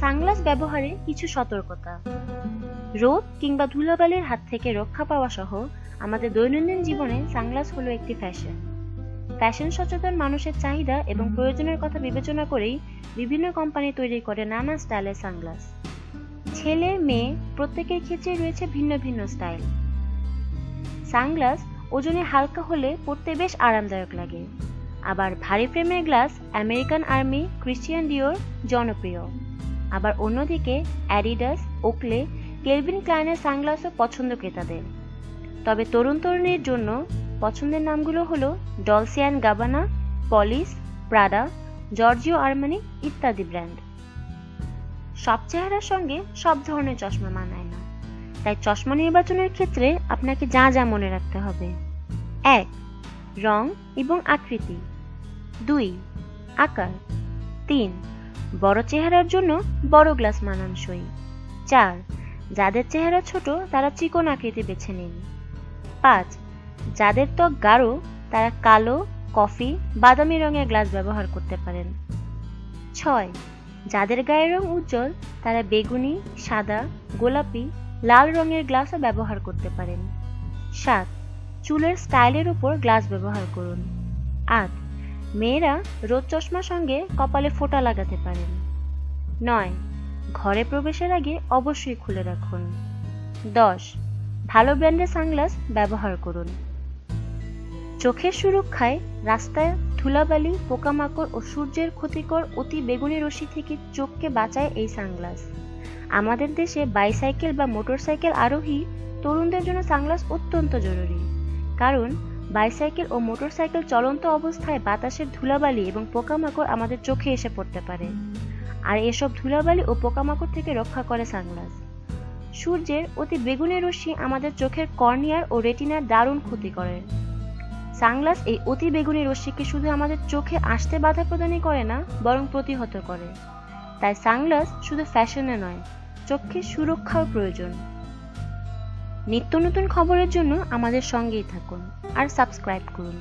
Sunglass ব্যবহারে কিছু সতর্কতা। রোদ কিংবা ধুলাবালির হাত থেকে রক্ষা পাওয়া সহ আমাদের দৈনন্দিন জীবনে সানগ্লাস হলো একটি ফ্যাশন ফ্যাশন সচেতন মানুষের চাহিদা এবং প্রয়োজনের কথা বিবেচনা করেই বিভিন্ন কোম্পানি তৈরি করে নানা স্টাইলের সানগ্লাস। ছেলে, মেয়ে প্রত্যেকের ক্ষেত্রে রয়েছে ভিন্ন ভিন্ন স্টাইল সানগ্লাস ওজনে হালকা হলে পরতে বেশ আরামদায়ক লাগে। আবার ভারী ফ্রেমের glass American army Christian Dior জনপ্রিয়। আবার অন্যদিকে অ্যাডিডাস, ওকলে, কেলভিন ক্লাইনের সানগ্লাসও পছন্দ ক্রেতাদের। তবে তরুণ তরুণীর জন্য পছন্দের নামগুলো হলো Dolce Gabbana Police Prada, Giorgio Armani ইত্যাদি ব্র্যান্ড। সব চেহারার সঙ্গে সব ধরনের চশমা মানায় না। তাই চশমা নির্বাচনের ক্ষেত্রে আপনাকে যা যা মনে রাখতে হবে। এক, রং এবং আকৃতি। দুই, আকার। তিন বড় চেহারার জন্য বড় গ্লাস মানানসই। চার, যাদের চেহারা ছোট, তারা চিকন আকৃতি বেছে নিন। পাঁচ, যাদের ত্বক গাঢ়, তারা কালো, কফি, বাদামি রঙের গ্লাস ব্যবহার করতে পারেন। ছয়, যাদের গায়ের রং উজ্জ্বল, তারা বেগুনি, সাদা, গোলাপি, লাল রঙের গ্লাসও ব্যবহার করতে পারেন। সাত, চুলের স্টাইলের উপর গ্লাস ব্যবহার করুন। আট মেয়েরা রোদ চশমার সঙ্গে কপালে ফোঁটা লাগাতে পারেন নয়, ঘরে প্রবেশের আগে অবশ্যই খুলে রাখুন। দশ, ভালো ব্র্যান্ডের সানগ্লাস ব্যবহার করুন। চোখের সুরক্ষায় রাস্তায় ধুলাবালি, পোকামাকড় ও সূর্যের ক্ষতিকর অতি বেগুনি রশ্মি থেকে চোখকে বাঁচায় এই সানগ্লাস। আমাদের দেশে বাইসাইকেল বা মোটরসাইকেল আরোহী তরুণদের জন্য সানগ্লাস অত্যন্ত জরুরি। কারণ বাইসাইকেল ও মোটরসাইকেল চলন্ত অবস্থায় বাতাসের ধুলাবালি এবং পোকামাকড় আমাদের চোখে এসে পড়তে পারে। আর এসব ধুলাবালি ও পোকামাকড় থেকে রক্ষা করে সানগ্লাস। সূর্যের অতি বেগুনি রশ্মি আমাদের চোখের কর্নিয়ার ও রেটিনার দারুণ ক্ষতি করে। সানগ্লাস এই অতি বেগুনি রশ্মিকে শুধু আমাদের চোখে আসতে বাধা প্রদানই করে না, বরং প্রতিহত করে। তাই সানগ্লাস শুধু ফ্যাশনে নয় চোখের সুরক্ষাও প্রয়োজন। নিত্য নতুন খবরের জন্য আমাদের সঙ্গেই থাকুন আর সাবস্ক্রাইব করুন।